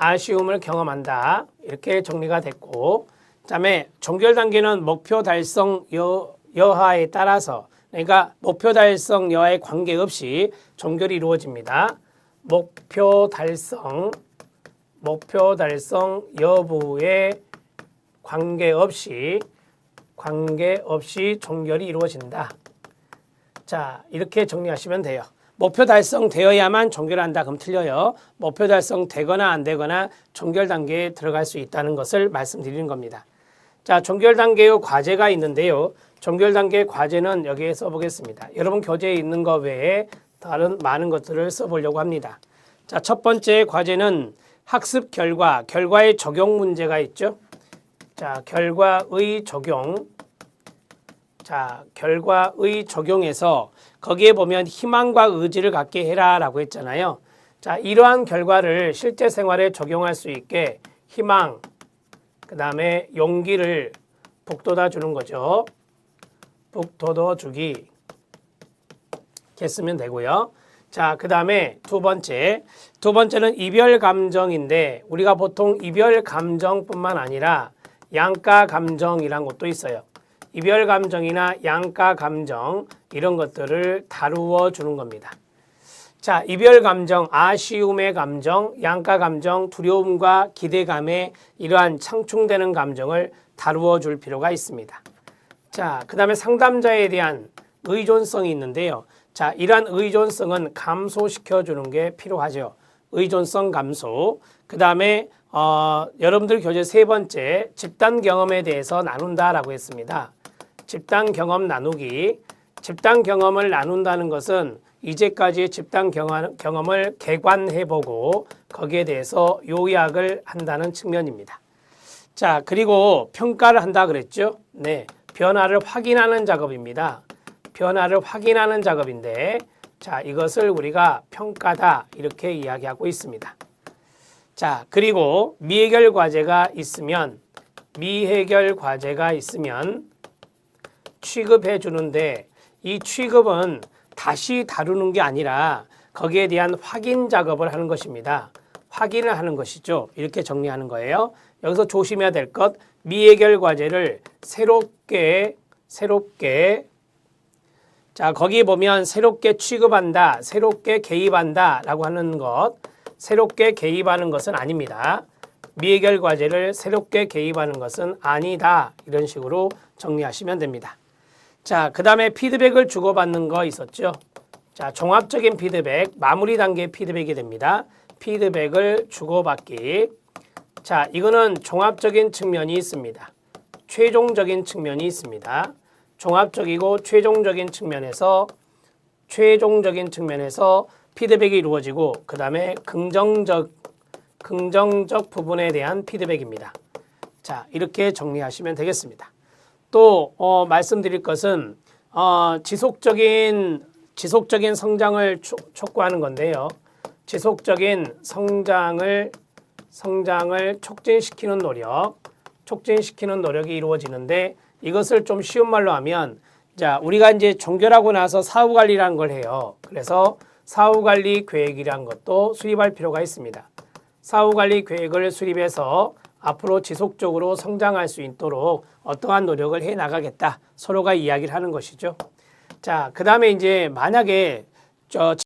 아쉬움을 경험한다. 이렇게 정리가 됐고, 그다음에 종결 단계는 목표 달성 여, 여하에 따라서 그러니까 목표 달성 여하에 관계없이 종결이 이루어집니다. 목표 달성 목표 달성 여부에 관계없이 관계없이 종결이 이루어진다. 자, 이렇게 정리하시면 돼요. 목표 달성되어야만 종결한다. 그럼 틀려요. 목표 달성되거나 안 되거나 종결 단계에 들어갈 수 있다는 것을 말씀드리는 겁니다. 자, 종결 단계의 과제가 있는데요. 종결 단계 과제는 여기에 써보겠습니다. 여러분 교재에 있는 것 외에 다른 많은 것들을 써보려고 합니다. 자, 첫 번째 과제는 학습 결과, 결과의 적용 문제가 있죠. 자, 결과의 적용. 자, 결과의 적용에서 거기에 보면 희망과 의지를 갖게 해라라고 했잖아요. 자, 이러한 결과를 실제 생활에 적용할 수 있게 희망, 그 다음에 용기를 북돋아 주는 거죠. 북돋아 주기. 쓰면 되고요. 자, 그 다음에 두 번째. 두 번째는 이별 감정인데 우리가 보통 이별 감정뿐만 아니라 양가 감정이란 것도 있어요. 이별 감정이나 양가 감정 이런 것들을 다루어 주는 겁니다. 자, 이별 감정, 아쉬움의 감정, 양가 감정, 두려움과 기대감에 이러한 창충되는 감정을 다루어 줄 필요가 있습니다. 자, 그 다음에 상담자에 대한 의존성이 있는데요. 자, 이러한 의존성은 감소시켜 주는 게 필요하죠. 의존성 감소. 그 다음에 어, 여러분들 교재 세 번째 집단 경험에 대해서 나눈다라고 했습니다. 집단 경험 나누기. 집단 경험을 나눈다는 것은 이제까지의 집단 경험- 경험을 개관해보고 거기에 대해서 요약을 한다는 측면입니다. 자, 그리고 평가를 한다 그랬죠? 네. 변화를 확인하는 작업입니다. 변화를 확인하는 작업인데, 자, 이것을 우리가 평가다 이렇게 이야기하고 있습니다. 자, 그리고 미해결 과제가 있으면, 미해결 과제가 있으면 취급해 주는데, 이 취급은 다시 다루는 게 아니라 거기에 대한 확인 작업을 하는 것입니다. 확인을 하는 것이죠. 이렇게 정리하는 거예요. 여기서 조심해야 될 것, 미해결 과제를 새롭게, 새롭게, 자, 거기 보면 새롭게 취급한다, 새롭게 개입한다 라고 하는 것, 새롭게 개입하는 것은 아닙니다. 미해결 과제를 새롭게 개입하는 것은 아니다. 이런 식으로 정리하시면 됩니다. 자, 그 다음에 피드백을 주고받는 거 있었죠. 자, 종합적인 피드백, 마무리 단계 피드백이 됩니다. 피드백을 주고받기. 자, 이거는 종합적인 측면이 있습니다. 최종적인 측면이 있습니다. 종합적이고 최종적인 측면에서 최종적인 측면에서 피드백이 이루어지고 그 다음에 긍정적 긍정적 부분에 대한 피드백입니다. 자, 이렇게 정리하시면 되겠습니다. 또 어, 말씀드릴 것은 어, 지속적인 지속적인 성장을 촉- 촉구하는 건데요. 지속적인 성장을 성장을 촉진시키는 노력, 촉진시키는 노력이 이루어지는데 이것을 좀 쉬운 말로 하면 자 우리가 이제 종결하고 나서 사후 관리라는 걸 해요. 그래서 사후 관리 계획이란 것도 수립할 필요가 있습니다. 사후 관리 계획을 수립해서 앞으로 지속적으로 성장할 수 있도록 어떠한 노력을 해 나가겠다. 서로가 이야기를 하는 것이죠. 자, 그 다음에 이제 만약에 저